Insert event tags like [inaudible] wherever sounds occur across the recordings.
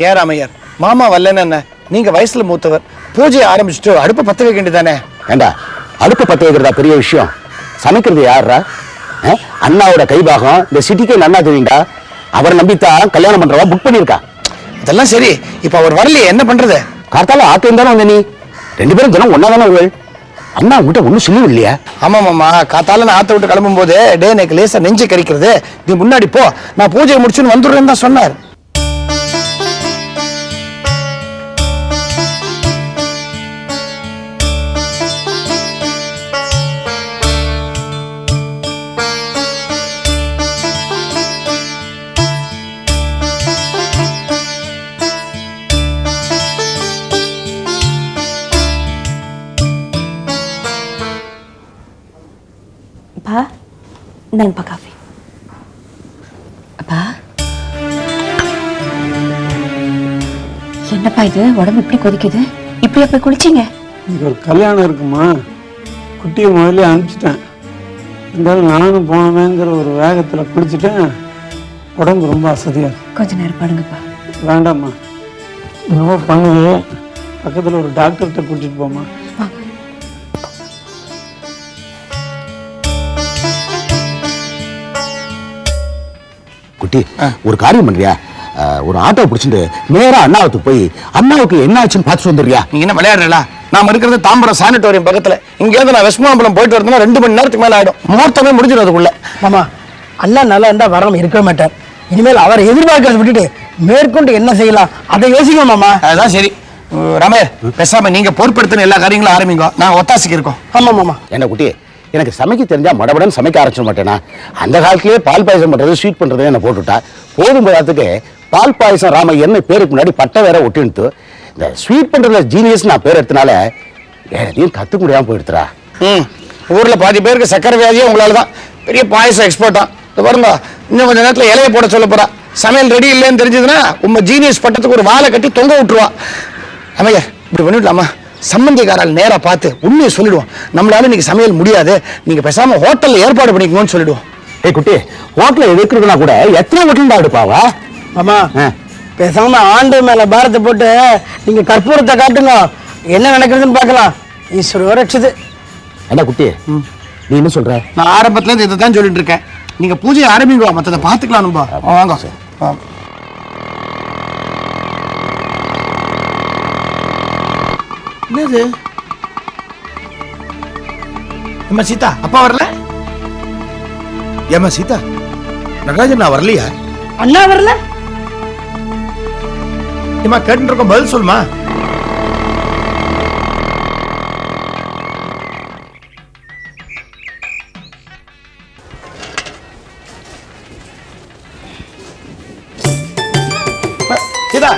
ஏன் ராமையர் மாமா வரலன்னு என்ன? நீங்க வயசுல மூத்தவர். பூஜையை ஆரம்பிச்சுட்டு அடுப்பு பத்த வைக்க வேண்டியதானே ஏண்டா அடுப்பு பத்த வைக்கிறதா பெரிய விஷயம்? சமைக்கிறது யாருடா அஹ்? அண்ணாவோட கைபாகம் இந்த சிட்டிக்கு நன்னா தெரியும்டா. அவரை நம்பித்தான் கல்யாணம் பண்றவா புக் பண்ணியிருக்கா அதெல்லாம் சரி. இப்ப அவர் வரலையே என்ன பண்றது? கார்த்தால ஆத்து இருந்தானே வந்த நீ? ரெண்டு பேரும் தினம் ஒன்னா தானே வருவள் அண்ணா உங்ககிட்ட ஒன்றும் சொல்லவும் இல்லையா? ஆமா மாமா காத்தால நான் ஆத்த விட்டு கிளம்பும் போது டே எனக்கு லேசா நெஞ்சு கறிக்கிறது நீ முன்னாடி போ. நான் பூஜையை முடிச்சுன்னு வந்துடுறேன்னு தான் சொன்னார். இந்தாங்கப்பா காஃபி அப்பா என்னப்பா இது உடம்பு இப்படி கொதிக்குது இப்படியா போய் குளிச்சீங்க இங்கே ஒரு கல்யாணம் இருக்குமா? குட்டியை முதல்ல அனுப்பிச்சிட்டேன் இருந்தாலும் நானும் போனவேங்கிற ஒரு வேகத்தில் குளிச்சுட்டேன் உடம்பு ரொம்ப அசதியாக இருக்கு கொஞ்ச நேரம் பாடுங்கப்பா வேண்டாம்மா என்னவோ பண்ணுது பக்கத்தில் ஒரு டாக்டர்கிட்ட கூட்டிகிட்டு போம்மா குட்டி ஒரு காரியம் பண்றியா? ஒரு ஆட்டோ பிடிச்சிட்டு நேரா அண்ணாவுக்கு போய் அண்ணாவுக்கு என்ன ஆச்சுன்னு பார்த்துட்டு வந்துடுறியா? நீங்க என்ன விளையாடுறா நாம இருக்கிறது தாம்பரம் சானிட்டோரியம் பக்கத்துல. இங்க இருந்து நான் வெஸ்மாம்பலம் போயிட்டு வரதுனா ரெண்டு மணி நேரத்துக்கு மேல ஆயிடும். முகூர்த்தமே முடிஞ்சிடும் அதுக்குள்ள. மாமா அண்ணா நல்லா இருந்தா வராம இருக்கவே மாட்டார். இனிமேல் அவரை எதிர்பார்க்கறத விட்டுட்டு மேற்கொண்டு என்ன செய்யலாம்? அதை யோசிக்கணும் மாமா. அதுதான் சரி. ரமேஷ் பேசாம நீங்க பொறுப்பெடுத்துன்னு எல்லா காரியங்களும் ஆரம்பிங்க. நாங்க ஒத்தாசிக்கு இருக்கோம். ஆமா மாமா. என்ன குட்டி? எனக்கு சமைக்க தெரிஞ்சால் மடபடன் சமைக்க ஆரம்பிச்சிட மாட்டேனா? அந்த காலத்திலே பால் பாயசம் பண்ணுறது ஸ்வீட் பண்ணுறது என்ன போட்டுவிட்டா போதும் போதாத்துக்கு பால் பாயசம் ராம என்ன பேருக்கு முன்னாடி பட்டை வேற ஒட்டினுட்டு இந்த ஸ்வீட் பண்றதுல ஜீனியஸ் நான் பேர் எடுத்தனால வேற எதையும் கற்றுக்க முடியாமல் போயிடுத்துறா ம். ஊரில் பாதி பேருக்கு சக்கரை வியாதியே உங்களால தான். பெரிய பாயசம் எக்ஸ்போர்ட்டா இந்த பாருங்க இன்னும் கொஞ்ச நேரத்தில் இலையை போட சொல்ல போறா. சமையல் ரெடி இல்லைன்னு தெரிஞ்சதுன்னா உங்க ஜீனியஸ் பட்டத்துக்கு ஒரு வாழை கட்டி தொங்க விட்டுருவான் அமையா இப்படி பண்ணிவிடலாமா சம்பந்திக்காரால் நேரா பார்த்து உண்மையை சொல்லிடுவோம் நம்மளால இன்னைக்கு சமையல் முடியாது. நீங்க பேசாம ஹோட்டல்ல ஏற்பாடு பண்ணிக்கணும்னு சொல்லிடுவோம் ஏய் குட்டி ஹோட்டல்ல எதிர்க்கிறதுனா கூட எத்தனை ஹோட்டல் தான் எடுப்பாவா? மாமா ஆ. பேசாம ஆண்டு மேல பாரத்தை போட்டு நீங்க கற்பூரத்தை காட்டுங்க. என்ன நடக்குதுன்னு பார்க்கலாம். ஈஸ்வர ரட்சது. என்ன குட்டி நீ என்ன சொல்ற? நான் ஆரம்பத்துல இருந்து இதை தான் சொல்லிட்டு இருக்கேன். நீங்க பூஜையை ஆரம்பிங்க மற்றதை பார்த்துக்கலாம் நண்பா. வாங்க. என்னது? ஏம்மா சீதா அப்பா வரல? ஏம்மா சீதா நடராஜன் நான் வரலையா? அண்ணா வரல? ஏம்மா கேட்டு இருக்கோம் பதில் சொல்லுமா? சீதா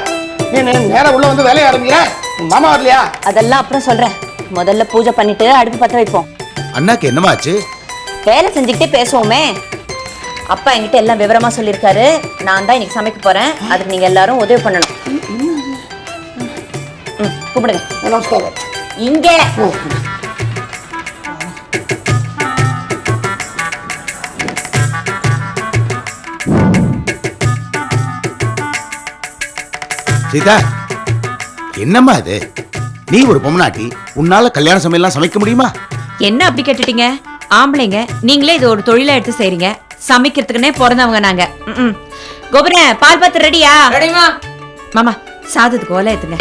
நீ நே- நேரா உள்ள வந்து வேலைய ஆரம்பிக்கிற? உன் மாமா வரலையா? அதெல்லாம் அப்புறம் சொல்றேன். முதல்ல பூஜை பண்ணிட்டு அடுப்பு பத்த வைப்போம். அண்ணாக்கு என்னமாச்சு வேலை செஞ்சுக்கிட்டே பேசுவோமே. அப்பா என்கிட்ட எல்லாம் விவரமா சொல்லியிருக்காரு. நான் தான் இன்னைக்கு சமைக்க போறேன். அதுக்கு நீங்க எல்லாரும் உதவி பண்ணணும். கூப்பிடுங்க நமஸ்காரம். இங்க. சீதா என்னம்மா இது? நீ ஒரு பொம்மநாட்டி உன்னால கல்யாண சமையல்லாம் சமைக்க முடியுமா? என்ன அப்படி கேட்டுட்டீங்க? ஆம்பளைங்க நீங்களே இது ஒரு தொழிலா எடுத்து செய்றீங்க. சமைக்கிறதுக்குன்னே பிறந்தவங்க நாங்க. கோபுர பால் பாத்து ரெடியா ரெடிமா மாமா சாதத்துக்கு ஓலை ஏத்துங்க.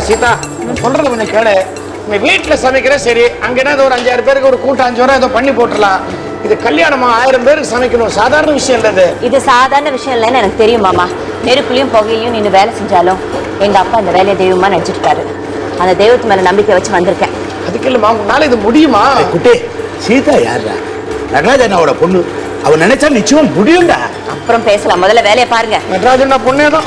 சீதா. சொல்றது கொஞ்சம் கேளு. உங்க வீட்டுல சமைக்கிற சரி. அங்க என்ன ஒரு அஞ்சாறு பேருக்கு ஒரு கூட்டம் அஞ்சு வரை ஏதோ பண்ணி போட்டுடலாம். இது கல்யாணமா ஆயிரம் பேருக்கு சமைக்கணும் சாதாரண விஷயம் இல்ல இது. இது சாதாரண விஷயம் இல்லைன்னு எனக்கு தெரியும் மாமா. நெருப்புலையும் புகையிலையும் நின்று வேலை செஞ்சாலும் எங்க அப்பா அந்த வேலையை தெய்வமா நினைச்சிட்டு இருக்காரு அந்த தெய்வத்து மேல நம்பிக்கை வச்சு வந்திருக்கேன். அதுக்கு இல்லைம்மா உங்களால இது முடியுமா? குட்டி சீதா யாருடா? நடராஜனாவோட பொண்ணு. அவ நினைச்சா நிச்சயம் முடியும்டா. அப்புறம் பேசலாம். முதல்ல வேலையை பாருங்க. நடராஜன் பொண்ணே தான்.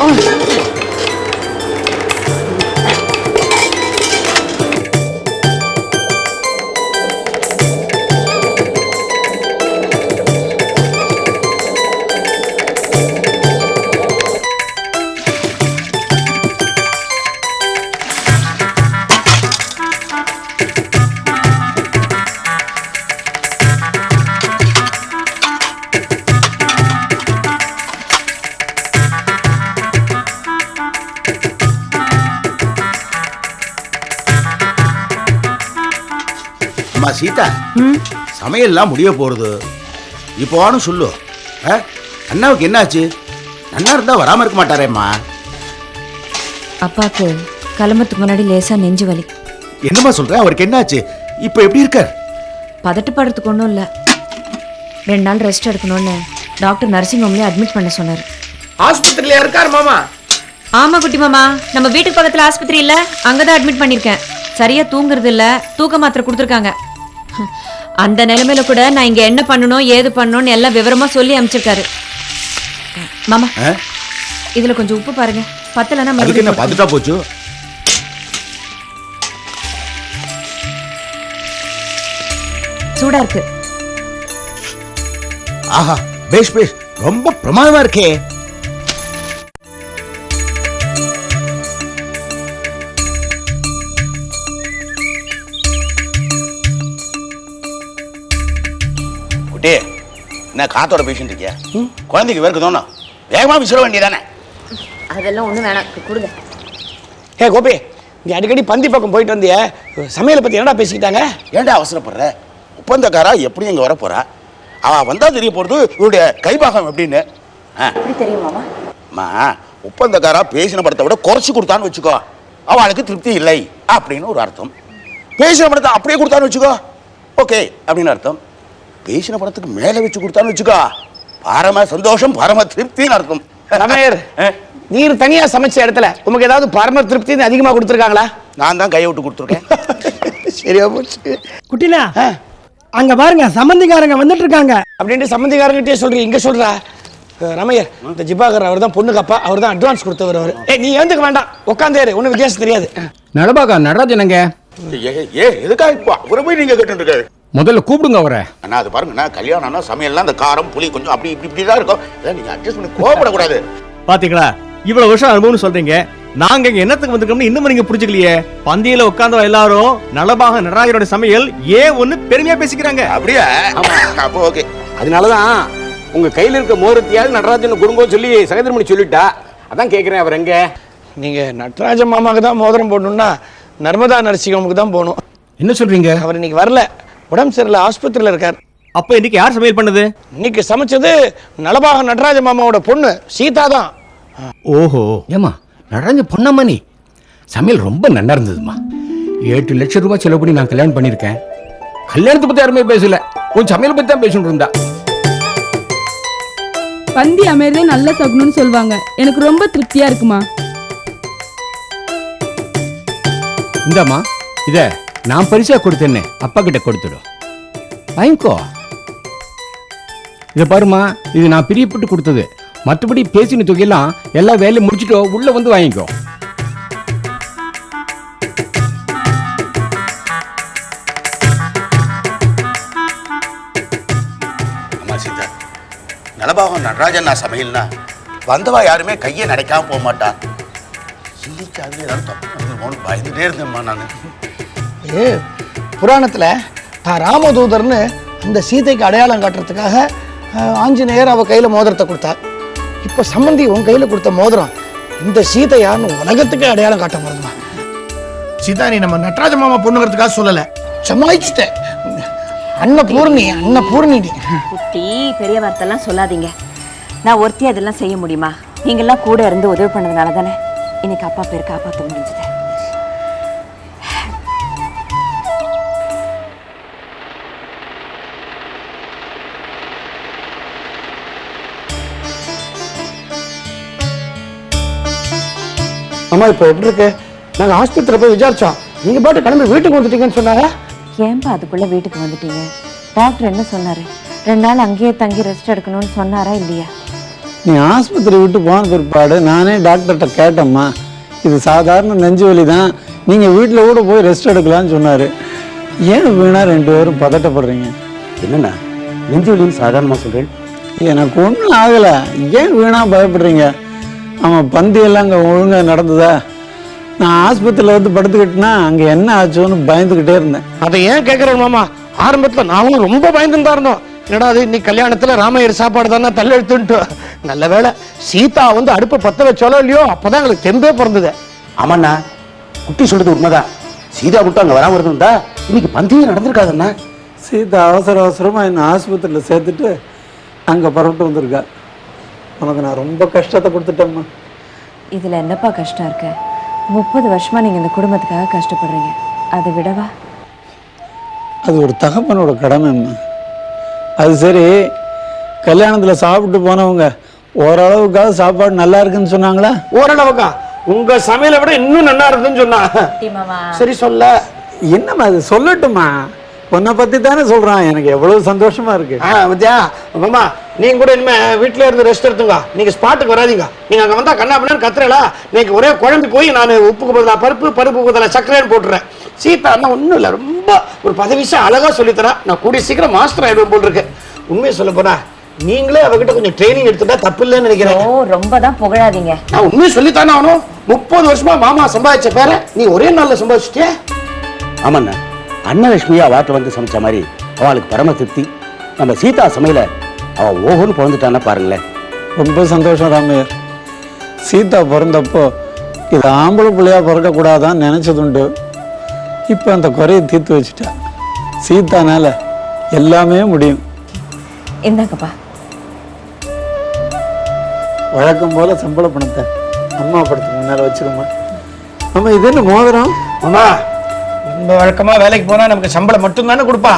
சீதா சமையல்லாம் முடிய போறது. இப்போன்னு சொல்லு. ஆ? அண்ணாவுக்கு என்னாச்சு? அண்ணா இருந்தா வராம இருக்க மாட்டாரேம்மா. அப்பாக்கு கிளம்புறதுக்கு முன்னாடி லேசா நெஞ்சு வலி. என்னம்மா சொல்ற? அவருக்கு என்னாச்சு? இப்போ எப்படி இருக்கார்? பதட்டப்படுறதுக்கு ஒன்றும் இல்லை. ரெண்டு நாள் ரெஸ்ட் எடுக்கணும்னு டாக்டர் நர்சிங் ஹோம்லேயே அட்மிட் பண்ண சொன்னார். ஆஸ்பத்திரியில இருக்கார் மாமா. ஆமா குட்டி மாமா. நம்ம வீட்டுக்கு பக்கத்துல ஆஸ்பத்திரி இல்ல. அங்கதான் அட்மிட் பண்ணிருக்கேன். சரியா தூங்குறது இல்ல. தூக்க மாத்திரை கொடுத்துருக்காங்க. அந்த நிலைமையில கூட நான் இங்க என்ன பண்ணணும் ஏது பண்ணணும்னு எல்லாம் விவரமா சொல்லி அனுப்பிச்சிருக்காரு. மாமா? இதுல கொஞ்சம் உப்பு பாருங்க. பத்தலன்னா மறுபடியும் பார்த்துட்டா போச்சு? சூடா இருக்கு. ஆஹா பேஷ் பேஷ் ரொம்ப பிரமாதமா இருக்கே. குட்டி என்ன காத்தோட பேசிட்டு இருக்கியா? குழந்தைக்கு வேர்க்கு தோணும். வேகமா விசிற வேண்டியதானே அதெல்லாம் ஒண்ணும் வேணாம். கொடுங்க. ஏ கோபி நீ அடிக்கடி பந்தி பக்கம் போயிட்டு வந்தியே. சமையலை பத்தி என்னடா பேசிக்கிட்டாங்க? ஏன்டா அவசரப்படுற? ஒப்பந்தக்காரா எப்படி இங்க வர போறா அவ வந்தா தெரிய போறது இவருடைய கைபாகம் எப்படின்னு. ஆ, எப்படி தெரியும் மாமா? அம்மா ஒப்பந்தக்காரா பேசின படத்தை விட குறைச்சு கொடுத்தான்னு வச்சுக்கோ. அவளுக்கு திருப்தி இல்லை. அப்படின்னு ஒரு அர்த்தம். பேசின படத்தை அப்படியே கொடுத்தான்னு வச்சுக்கோ. ஓகே அப்படின்னு அர்த்தம். பேசின படத்துக்கு மேல வச்சு கொடுத்தான்னு வச்சுக்கோ. பரம சந்தோஷம் பரம திருப்தின்னு அர்த்தம். ரமேர் [laughs] நீர் தனியா சமைச்ச இடத்துல உமக்கு ஏதாவது பரம திருப்தி அதிகமா கொடுத்துருக்காங்களா? நான் தான் கையை விட்டு கொடுத்துருக்கேன். [laughs] சரியா போச்சு. குட்டினா அங்க பாருங்க சம்பந்திக்காரங்க வந்துட்டு இருக்காங்க அப்படின்ட்டு சம்மந்திக்காரங்கிட்டே சொல்றீங்க இங்க சொல்றா. ரமையர் இந்த ஜிபாகர் அவர் தான் பொண்ணுக்கு அப்பா அவர் தான் அட்வான்ஸ் கொடுத்தவர் அவர். ஏய் நீ எழுந்துக்க வேண்டாம் உட்காந்தேரு ஒன்றும் வித்தியாசம் தெரியாது. நடபாக்கா நடராஜனங்க ஏ ஏ எதுக்கா இப்போ? அவரை போய் நீங்க கேட்டு முதல்ல கூப்பிடுங்க அவரை. அண்ணா அது பாருங்கண்ணா கல்யாணம்னா சமையல்லாம் அந்த காரம் புளி கொஞ்சம் அப்படி இப்படி இப்படி தான் இருக்கும். அதான் நீங்க அட்ஜஸ்ட் பண்ணி கோவப்படக்கூடாது. பாத்தீங்களா? இவ்வளவு வருஷம் அனுபவம்னு சொல்றீங்க. நாங்க இங்க என்னத்துக்கு வந்திருக்கோம்னு இன்னும் நீங்க புரிஞ்சுக்கலையே. பந்தியில உட்கார்ந்த எல்லாரும் நலபாக நடராஜரோட சமையல் ஏன் ஒண்ணு பெருமையா பேசிக்கிறாங்க. அப்படியா? அப்போ ஓகே அதனாலதான் உங்க கையில இருக்க மோரத்தையாவது நடராஜன் குடும்பம் சொல்லி சகதிரமணி சொல்லிட்டா. அதான் கேக்குறேன் அவர் எங்க? நீங்க நடராஜ மாமாவுக்கு தான் மோதிரம் போடணும்னா நர்மதா நரசிங்கமுக்கு தான் போகணும். என்ன சொல்றீங்க? அவர் இன்னைக்கு வரல. உடம்பு சரியில்லை ஆஸ்பத்திரியில் இருக்கார். அப்ப இன்னைக்கு யார் சமையல் பண்ணது? இன்னைக்கு சமைச்சது நலபாக நடராஜ மாமாவோட பொண்ணு சீதா தான். ஓஹோ. ஏமா நடராஜன் பொண்ணம்மா சமையல் ரொம்ப நல்லா இருந்ததுமா எட்டு லட்சம் ரூபாய் செலவு பண்ணி நான் கல்யாணம் பண்ணியிருக்கேன். கல்யாணத்தை பத்தி யாருமே பேசல. உன் சமையல் பத்தி தான் பேசிட்டு இருந்தா. பந்தி அமைறதே நல்ல சகுனம்னு சொல்லுவாங்க எனக்கு ரொம்ப திருப்தியா இருக்குமா? இந்தாம்மா இத. நான் பரிசா கொடுத்தேன்னு அப்பா கிட்ட கொடுத்துடும் வாங்கிக்கோ. இதை பாருமா இது நான் பிரியப்பட்டு கொடுத்தது. மற்றபடி பேசின தொகையெல்லாம் எல்லா வேலையும் முடிச்சுட்டோ உள்ள வந்து வாங்கிக்கோ. அம்மா சீதா நலபாகம் நடராஜன் நான் சமையல்னா வந்தவா யாருமே கையை நடைக்காம போக மாட்டான் இன்னைக்கு அதுல ஏதாவது தப்பு பயந்துட்டே இருந்தேன்மா நான். ஏ புராணத்தில் தான் ராமதூதர்னு அந்த சீதைக்கு அடையாளம் காட்டுறதுக்காக ஆஞ்சநேயர் அவ கையில் மோதிரத்தை கொடுத்தார். இப்போ சம்பந்தி உன் கையில் கொடுத்த மோதிரம் இந்த சீதை யாருன்னு உலகத்துக்கு அடையாளம் காட்ட போறதுமா சீதா நீ நம்ம நடராஜ மாமா பொண்ணுங்கிறதுக்காக சொல்லலை. சமாளிச்சுட்டேன். அன்னபூர்ணி அன்னபூர்ணி குட்டி பெரிய வார்த்தைலாம் சொல்லாதீங்க. நான் ஒருத்தி அதெல்லாம் செய்ய முடியுமா? நீங்கெல்லாம் கூட இருந்து உதவி பண்ணதுனால தானே. இன்னைக்கு அப்பா பேர் காப்பாற்ற முடிஞ்சது. அம்மா இப்போ எப்படி இருக்கு? நாங்கள் ஆஸ்பத்திரியில் போய் விசாரிச்சோம். நீங்க பாட்டு கிளம்பி வீட்டுக்கு வந்துட்டீங்கன்னு சொன்னாங்க. ஏன்பா அதுக்குள்ள வீட்டுக்கு வந்துட்டீங்க? டாக்டர் என்ன சொன்னாரு? ரெண்டு நாள் அங்கேயே தங்கி ரெஸ்ட் எடுக்கணும்னு சொன்னாரா இல்லையா? நீ ஆஸ்பத்திரி விட்டு போன பிற்பாடு நானே டாக்டர்கிட்ட கேட்டேம்மா. இது சாதாரண நெஞ்சு வலி தான் நீங்கள் வீட்டில் கூட போய் ரெஸ்ட் எடுக்கலாம்னு சொன்னார். ஏன் வீணா ரெண்டு பேரும் பதட்டப்படுறீங்க? என்னண்ணா? நெஞ்சு வலின்னு சாதாரணமாக சொல்கிறேன் எனக்கு ஒன்றும் ஆகலை. ஏன் வீணா பயப்படுறீங்க? ஆமாம் பந்தியெல்லாம் அங்கே ஒழுங்காக நடந்ததா? நான் ஆஸ்பத்திரியில் வந்து படுத்துக்கிட்டேன்னா அங்கே என்ன ஆச்சோன்னு பயந்துக்கிட்டே இருந்தேன். அதை ஏன் கேட்கறேன் மாமா? ஆரம்பத்துல நாங்களும் ரொம்ப பயந்துன்னு தான் இருந்தோம். என்னடா அது இன்னைக்கு கல்யாணத்துல ராமையர் சாப்பாடு தானே தள்ளெழுத்துன்ட்டு. நல்ல வேளை சீதா வந்து அடுப்பை பத்த வச்சாலோ இல்லையோ அப்பதான் எங்களுக்கு தெம்பே பிறந்தது. ஆமாண்ணா குட்டி சொல்றது உண்மைதான். சீதா மட்டும் அங்கே வராமல் இருந்திருந்தா இன்னைக்கு பந்தியே நடந்திருக்காதுண்ணா. சீதா அவசர அவசரமாக என்னை ஆஸ்பத்திரியில் சேர்த்துட்டு அங்கே புறப்பட்டு வந்திருக்கா. உனக்கு நான் ரொம்ப கஷ்டத்தை கொடுத்துட்டேம்மா. இதுல என்னப்பா கஷ்டம் இருக்கு? முப்பது வருஷமா நீங்க இந்த குடும்பத்துக்காக கஷ்டப்படுறீங்க. அதை விடவா? அது ஒரு தகப்பனோட கடமைம்மா அது சரி கல்யாணத்தில் சாப்பிட்டு போனவங்க ஓரளவுக்காவது சாப்பாடு நல்லா இருக்குன்னு சொன்னாங்களா? ஓரளவுக்கா. உங்க சமையலை விட இன்னும் நல்லா இருக்குன்னு சொன்னா. சரி சொல்ல. என்னம்மா அது? சொல்லட்டுமா உன்னை பற்றி தானே சொல்கிறான் எனக்கு எவ்வளோ சந்தோஷமா இருக்கு. ஆ மத்தியா மாமா நீங்க கூட இனிமே வீட்ல இருந்து ரெஸ்ட் எடுத்துங்க நீங்க ஸ்பாட்டுக்கு வராதீங்க. நீங்க அங்க வந்தா கண்ணா பண்ணு கத்துறலா. நீங்க ஒரே குழம்பு போய் நான் உப்புக்கு பதிலா பருப்பு பருப்புக்கு பதிலா சர்க்கரைன்னு போட்டுறேன். சீதா அண்ணா ஒண்ணும் இல்ல ரொம்ப ஒரு பத்து விஷயம் அழகா சொல்லித்தரேன் நான் கூடிய சீக்கிரம் மாஸ்டர் ஆயிடுவேன் போல் இருக்கு. உண்மையை சொல்ல போனா நீங்களே அவகிட்ட கொஞ்சம் ட்ரைனிங் எடுத்துட்டா தப்பு இல்லைன்னு நினைக்கிறேன். ஓ ரொம்ப தான் புகழாதீங்க. நான் உண்மையை சொல்லித்தானே ஆகணும். முப்பது வருஷமா மாமா சம்பாதிச்ச பேர நீ ஒரே நாள்ல சம்பாதிச்சிட்டியா? ஆமாண்ணா. அன்னலட்சுமியா வாட்டில் வந்து சமைச்ச மாதிரி அவளுக்கு பரம திருப்தி. நம்ம சீதா சமையல அவள் ஓஹோன்னு பிறந்துட்டான்னா பாருங்களேன். ரொம்ப சந்தோஷம் ராமையர். சீதா பிறந்தப்போ இது ஆம்பளை பிள்ளையா பிறக்கக்கூடாதான்னு நினச்சதுண்டு இப்போ அந்த குறையை தீர்த்து வச்சுட்டா. சீதானால எல்லாமே முடியும். இந்தாங்கப்பா. வழக்கம் போல சம்பள பணத்தை அம்மா படத்துக்கு முன்னால் வச்சிருமா. அம்மா இது என்ன மோதிரம்? மாமா நம்ம வழக்கமா வேலைக்கு போனா நமக்கு சம்பளம் மட்டும் தானே கொடுப்பா.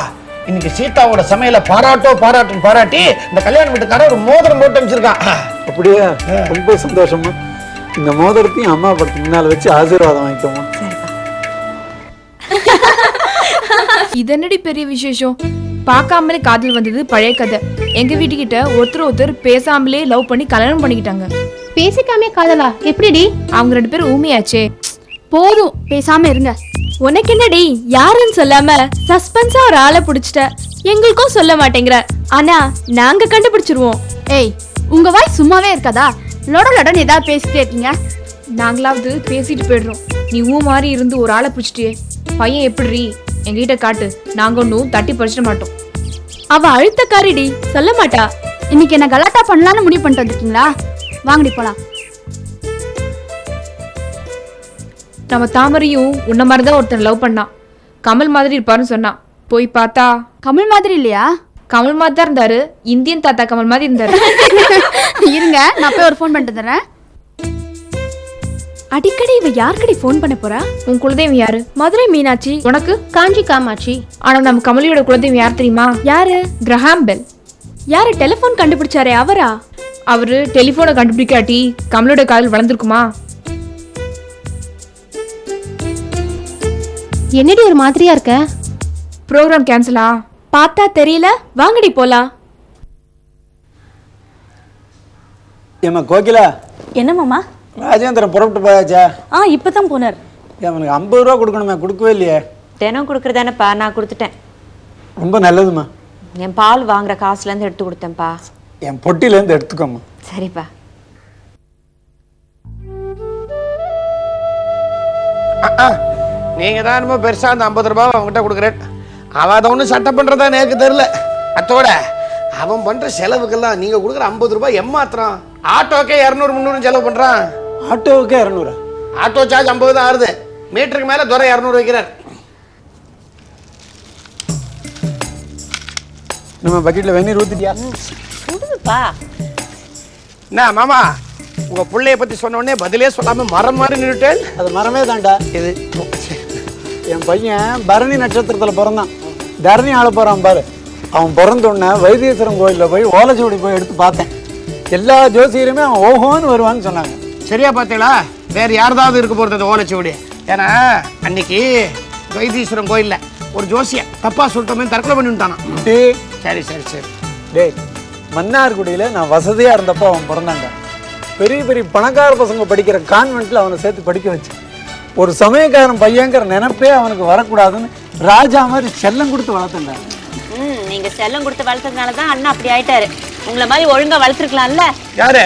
இன்னைக்கு சீதாவோட சமையல பாராட்டோ பாராட்டுன்னு பாராட்டி இந்த கல்யாண வீட்டுக்காரன் ஒரு மோதிரம் போட்டு அமைச்சிருக்கான் அப்படியே? ரொம்ப சந்தோஷமா இந்த மோதிரத்தையும் அம்மா படத்துக்கு முன்னால் வச்சு ஆசீர்வாதம் வாங்கிக்கோமா இது என்னடி பெரிய விசேஷம்? பார்க்காமலே காதல் வந்தது பழைய கதை. எங்க வீட்டுக்கிட்ட ஒருத்தர் ஒருத்தர் பேசாமலே லவ் பண்ணி கல்யாணம் பண்ணிக்கிட்டாங்க. பேசிக்காமே காதலா? எப்படிடி? அவங்க ரெண்டு பேரும் ஊமையாச்சே. போதும் பேசாம இருங்க. உனக்கு என்னடி யாருன்னு சொல்லாம சஸ்பென்ஸா ஒரு ஆளை புடிச்சிட்ட. எங்களுக்கும் சொல்ல மாட்டேங்கிற. ஆனா நாங்க கண்டுபிடிச்சிருவோம். ஏய் உங்க வாய் சும்மாவே இருக்காதா? லொட லொடன் ஏதாவது பேசிட்டே இருக்கீங்க? நாங்களாவது பேசிட்டு போயிடுறோம். நீ ஊ மாதிரி இருந்து ஒரு ஆளை பிடிச்சிட்டியே. பையன் எப்படி எங்ககிட்ட காட்டு. நாங்க ஒன்றும் தட்டி பறிச்சிட மாட்டோம். அவ அழுத்தக்காரிடி சொல்ல மாட்டா. இன்னைக்கு என்ன கலாட்டா பண்ணலாம்னு முடிவு பண்ணிட்டு வந்திருக்கீங்களா? வாங்கடி போலாம். நம்ம தாமரையும் உன்ன மாதிரி தான் ஒருத்தன் லவ் பண்ணான் கமல் மாதிரி இருப்பாருன்னு சொன்னான் போய் பார்த்தா. கமல் மாதிரி இல்லையா? கமல் மாதிரி தான் இருந்தாரு. இந்தியன் தாத்தா கமல் மாதிரி இருந்தாரு. [laughs] இருங்க நான் போய் ஒரு ஃபோன் பண்ணிட்டு தரேன். அடிக்கடி இவ யாருக்கடி ஃபோன் பண்ண போறா? உன் குலதெய்வம் யாரு? மதுரை மீனாட்சி. உனக்கு? காஞ்சி காமாட்சி. ஆனா நம்ம கமலியோட குலதெய்வம் யார் தெரியுமா? யாரு? Graham Bell. யாரு டெலிபோன் கண்டுபிடிச்சாரே அவரா? அவரு டெலிபோனை கண்டுபிடிக்காட்டி கமலோட காதல் வளர்ந்துருக்குமா? என்னடி ஒரு மாதிரியா இருக்க? ப்ரோக்ராம் கேன்சலா பார்த்தா தெரியல. வாங்கடி போலாம். ஏம்மா கோகிலா? என்ன மாமா? ராஜேந்திரன் புறப்பட்டு போயாச்சா? ஆ இப்பதான் போனார். அவனுக்கு ஐம்பது ரூபா கொடுக்கணுமே கொடுக்கவே இல்லையே. தினம் கொடுக்குறதானப்பா நான் கொடுத்துட்டேன். ரொம்ப நல்லதும்மா. என் பால் வாங்குற காசுலேருந்து எடுத்து கொடுத்தேன்ப்பா. என் பொட்டிலேருந்து எடுத்துக்கோம்மா. சரிப்பா. நீங்க தான் என்னமோ பெருசா அந்த ஐம்பது ரூபாய் அவன்கிட்ட கொடுக்குறேன். அவன் அதை ஒன்றும் சட்டை பண்றதா எனக்கு தெரியல. அத்தோட அவன் பண்ற செலவுக்கெல்லாம் நீங்க கொடுக்குற ஐம்பது ரூபாய் எம்மாத்திரம் ஆட்டோக்கே இரநூறு முந்நூறு செலவு பண்றான். ஆட்டோவுக்கே இரநூறா? ஆட்டோ சார்ஜ் ஐம்பது தான் ஆறுது. மீட்டருக்கு மேல துறை இரநூறு வைக்கிறார். நம்ம பக்கெட்டில் வெந்நீர் ஊற்றிட்டியா என்ன மாமா உங்க பிள்ளைய பத்தி சொன்ன உடனே பதிலே சொல்லாம மரம் மாதிரி நின்றுட்டேன் அது மரமே தான்டா. இது என் பையன் பரணி நட்சத்திரத்தில் பிறந்தான். தரணி ஆள போகிறான் பாரு. அவன் பிறந்த உடனே வைத்தீஸ்வரன் கோயிலில் போய் ஓலைச்சுவடி போய் எடுத்து பார்த்தேன். எல்லா ஜோசியருமே அவன் ஓஹோன்னு வருவான்னு சொன்னாங்க. சரியா பார்த்தீங்களா? வேற யாரதாவது இருக்க போறது அந்த ஓலைச்சுவடி? ஏன்னா அன்னைக்கு வைத்தீஸ்வரன் கோயில்ல ஒரு ஜோசியன் தப்பா சொல்லிட்டோமே தற்கொலை பண்ணி விட்டானா டேய் சரி சரி சரி. டேய் மன்னார்குடியில் நான் வசதியாக இருந்தப்போ அவன் பிறந்தான்டா பெரிய பெரிய பணக்கார பசங்க படிக்கிற கான்வென்ட்டில் அவனை சேர்த்து படிக்க வச்சேன். ஒரு சமயக்காரன் பையங்கிற நினைப்பே அவனுக்கு வரக்கூடாதுன்னு ராஜா மாதிரி செல்லம் கொடுத்து வளர்த்தேன்டா ம் நீங்க செல்லம் கொடுத்து வளர்த்ததுனால தான் அண்ணா அப்படி ஆயிட்டாரு. உங்களை மாதிரி ஒழுங்கா வளர்த்துருக்கலாம்ல? யாரு?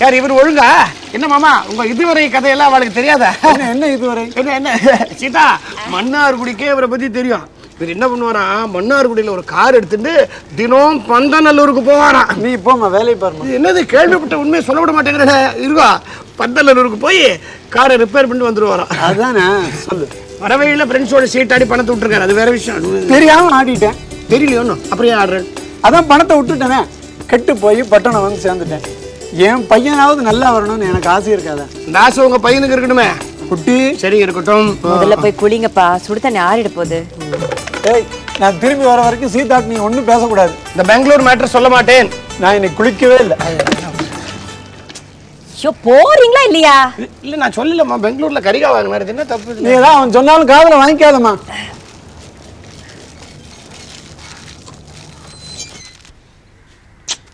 யார் இவர் ஒழுங்கா? என்ன மாமா உங்க இதுவரை கதையெல்லாம் அவளுக்கு தெரியாதா? என்ன என்ன இதுவரை? என்ன என்ன? சீதா மன்னார்குடிக்கே இவரை பத்தி தெரியும். இவர் என்ன பண்ணுவாரா மன்னார்குடியில ஒரு கார் எடுத்துட்டு தினம் பந்தநல்லூருக்கு போவாராம். நீ போம்மா வேலையை இது என்னது கேள்விப்பட்ட உண்மையை சொல்ல விட மாட்டேங்கிற இருக்கா பந்தநல்லூருக்கு போய் காரை ரிப்பேர் பண்ணிட்டு வந்துருவாராம் அதானே. சொல்லு. வரவையில் ஃப்ரெண்ட்ஸோட சீட்டாடி பணத்தை விட்டுருக்காரு. அது வேற விஷயம். அது தெரியாம ஆடிட்டேன். தெரியலையோ ஒன்றும் அப்படியே ஆடுறேன் அதான் பணத்தை விட்டுட்டேனே. கெட்டு போய் பட்டணம் வந்து சேர்ந்துட்டேன். என் பையனாவது நல்லா வரணும்னு எனக்கு ஆசை இருக்காதா. இந்த ஆசை உங்க பையனுக்கு இருக்கணுமே குட்டி. சரி இருக்கட்டும். முதல்ல போய் குளிங்கப்பா. சுடு தண்ணி ஆறிட போகுது. ஏய் நான் திரும்பி வர வரைக்கும் சீதாக்கு நீ ஒன்றும் பேசக்கூடாது. இந்த பெங்களூர் மேட்டர் சொல்ல மாட்டேன். நான் இன்னைக்கு குளிக்கவே இல்லை. ஐயோ போறீங்களா இல்லையா? இல்ல நான் சொல்லலம்மா. பெங்களூர்ல கரிகா வாங்கினாரு என்ன தப்பு நீ? ஏதாவது அவன் சொன்னாலும் காதுல வாங்கிக்காதம்மா.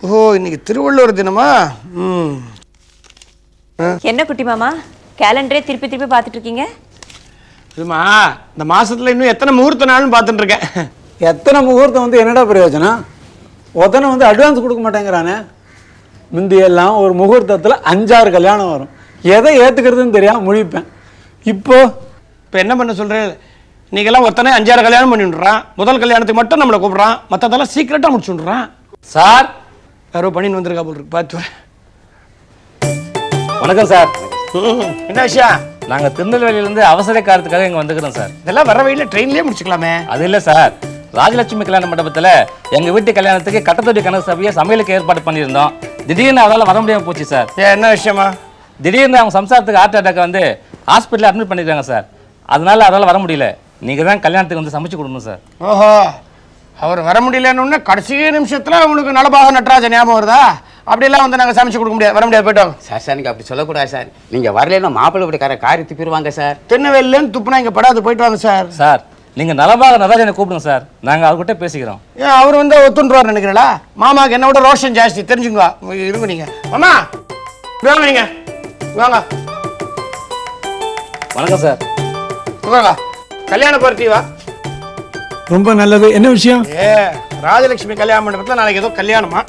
ஓ இன்னைக்கு திருவள்ளுவர் தினமா? ம். என்ன குட்டி மாமா? கேலண்டரே திருப்பி திருப்பி பார்த்துட்டு இருக்கீங்க? இதுமா இந்த மாசத்துல இன்னும் எத்தனை முகூர்த்த நாள்னு பார்த்துட்டு இருக்கேன். எத்தனை முகூர்த்தம் வந்து என்னடா பிரயோஜனம்? ஒத்தனை வந்து அட்வான்ஸ் கொடுக்க மாட்டேங்கிறானே. முந்தியெல்லாம் ஒரு முகூர்த்தத்தில் அஞ்சாறு கல்யாணம் வரும். எதை ஏற்றுக்கிறதுன்னு தெரியாம முழிப்பேன். இப்போ இப்போ என்ன பண்ண சொல்றேன் இன்னைக்கெல்லாம் ஒருத்தனை அஞ்சாறு கல்யாணம் பண்ணி விடுறான் முதல் கல்யாணத்துக்கு மட்டும் நம்மளை கூப்பிடுறான். மற்றதெல்லாம் சீக்கிரட்டா முடிச்சு விடுறான் சார். யாரோ பண்ணின்னு வந்திருக்கா போல் இருக்கு. பார்த்து. வணக்கம் சார். என்ன விஷயம்? நாங்க திருநெல்வேலியிலேருந்து அவசர காரியத்துக்காக இங்க வந்துக்கிறோம் சார். இதெல்லாம் வர வழியில ட்ரெயின்லயே முடிச்சுக்கலாமே. அது இல்ல சார். ராஜலட்சுமி கல்யாண மண்டபத்துல எங்க வீட்டு கல்யாணத்துக்கு கட்டத்தொட்டி கணக்கு சபையை சமையலுக்கு ஏற்பாடு பண்ணியிருந்தோம். திடீர்னு அவரால் வர முடியாம போச்சு சார். என்ன விஷயமா? திடீர்னு அவங்க சம்சாரத்துக்கு ஹார்ட் அட்டாக் வந்து ஹாஸ்பிட்டல் அட்மிட் பண்ணிருக்காங்க சார். அதனால அவரால் வர முடியல. நீங்க தான் கல்யாணத்துக்கு வந்து சமைச்சு கொடுக்கணும் சார். ஓஹோ. அவர் வர முடியலன்னு கடைசி நிமிஷத்துல உங்களுக்கு நலபாக நட்ராஜ ஞாபகம் வருதா? அப்படியெல்லாம் வந்து நாங்க சமைச்சு கொடுக்க முடியாது. வர முடியாது போயிட்டோம். சார் சார் நீங்கள் அப்படி சொல்லக்கூடாது சார். நீங்கள் வரலைன்னா மாப்பிள்ளை வீட்டுக்கார காரி துப்பிடுவாங்க சார். திருநெல்வேலின்னு துப்புனா இங்க படாது போயிட்டு வாங்க சார். சார் நீங்க நலபாக நடராஜனை கூப்பிடுங்க சார். நாங்க அவர்கிட்ட பேசிக்கிறோம். ஏன் அவர் வந்து ஒத்துன்றார் நினைக்கிறீங்களா? மாமாக்கு என்ன விட ரோஷன் ஜாஸ்தி. தெரிஞ்சுங்க இருங்க நீங்க. மாமா வாங்க நீங்க. வாங்க. வணக்கம் சார். வாங்க. கல்யாண பார்ட்டி வா? ரொம்ப நல்லது. என்ன விஷயம்? ஏ ராஜலட்சுமி கல்யாண மண்டபத்தில் நாளைக்கு ஏதோ கல்யாணமா?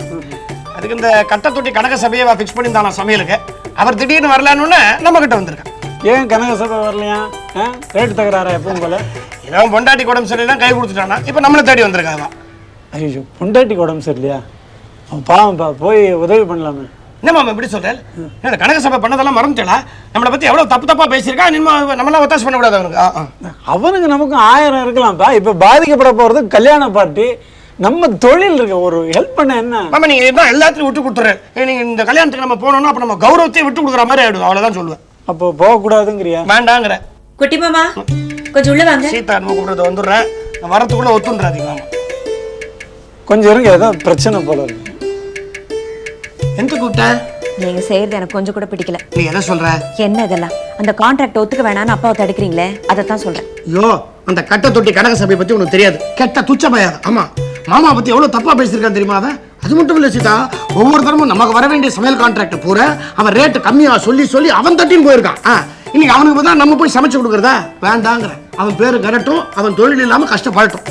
அதுக்கு இந்த கட்டத்தொட்டி கனக சபையை ஃபிக்ஸ் பண்ணியிருந்தானா சமையலுக்கு. அவர் திடீர்னு வரலான்னு நம்ம கிட்ட வந்திருக்கேன் ஏன் கனக சபை வரலையா? ரேட்டு தகராறா எப்பவும் போல? ஏதோ பொண்டாட்டி குடம் சரி தான் கை கொடுத்துட்டானா? இப்போ நம்மளை தேடி வந்திருக்காங்க ஐயோ பொண்டாட்டிக்கு உடம்பு சரியில்லையா? அவன் பாவம்ப்பா போய் உதவி பண்ணலாமே. என்ன மாமா இப்படி சொல்றேன் என்ன கனக சபை பண்ணதெல்லாம் மறந்துட்டா நம்மளை பத்தி எவ்வளவு தப்பு தப்பா பேசியிருக்கா? நம்ம நம்மளாம் ஒத்தாசு பண்ணக்கூடாது அவனுக்கு. அவனுக்கு நமக்கும் ஆயிரம் இருக்கலாம்ப்பா இப்போ பாதிக்கப்பட போகிறது கல்யாண பார்ட்டி நம்ம தொழில் இருக்க. ஒரு ஹெல்ப் பண்ண என்ன? மாமா நீங்க இதான் எல்லாத்தையும் விட்டு கொடுத்துறேன். நீங்க இந்த கல்யாணத்துக்கு நம்ம போனோம்னா அப்ப நம்ம கௌரவத்தையே விட்டு கொடுக்குற மாதிரி ஆயிடும் அவ்வளவுதான் சொல்லுவேன். அப்போ போகக்கூடாதுங்கிறியா? வேண்டாங்கிற. குட்டி மாமா கொஞ்சம் உள்ள வாங்க. சீதா நம்ம கூப்பிடுறத வந்துடுறேன். நான் வரத்துக்குள்ள ஒத்துன்றாதீங்க மாமா கொஞ்சம் இருங்க ஏதோ பிரச்சனை போல இருக்கு. எந்த கூப்பிட்ட நீங்க செய்யறது எனக்கு கொஞ்சம் கூட பிடிக்கல. நீ எதை சொல்ற? என்ன இதெல்லாம்? அந்த கான்ட்ராக்ட் ஒத்துக்க வேணாம்னு அப்பாவை தடுக்கிறீங்களே அதை தான் சொல்றேன். ஐயோ அந்த கட்ட தொட்டி கனக சபை பத்தி உனக்கு தெரியாது. கெட்ட துச்ச பையன் ஆமா மாமா பத்தி எவ்வளவு தப்பா பேசியிருக்கான் தெரியுமா அவன்? அது மட்டும் இல்லை சீதா ஒவ்வொரு தரமும் நமக்கு வர வேண்டிய சமையல் கான்ட்ராக்ட் பூரா அவன் ரேட்டு கம்மியா சொல்லி சொல்லி அவன் தட்டின்னு போயிருக்கான். இன்னைக்கு அவனுக்கு தான் நம்ம போய் சமைச்சு கொடுக்குறதா? வேண்டாங்கிற. அவன் பேரு கரட்டும் அவன் தொழில் இல்லாம கஷ்டப்படட்டும்.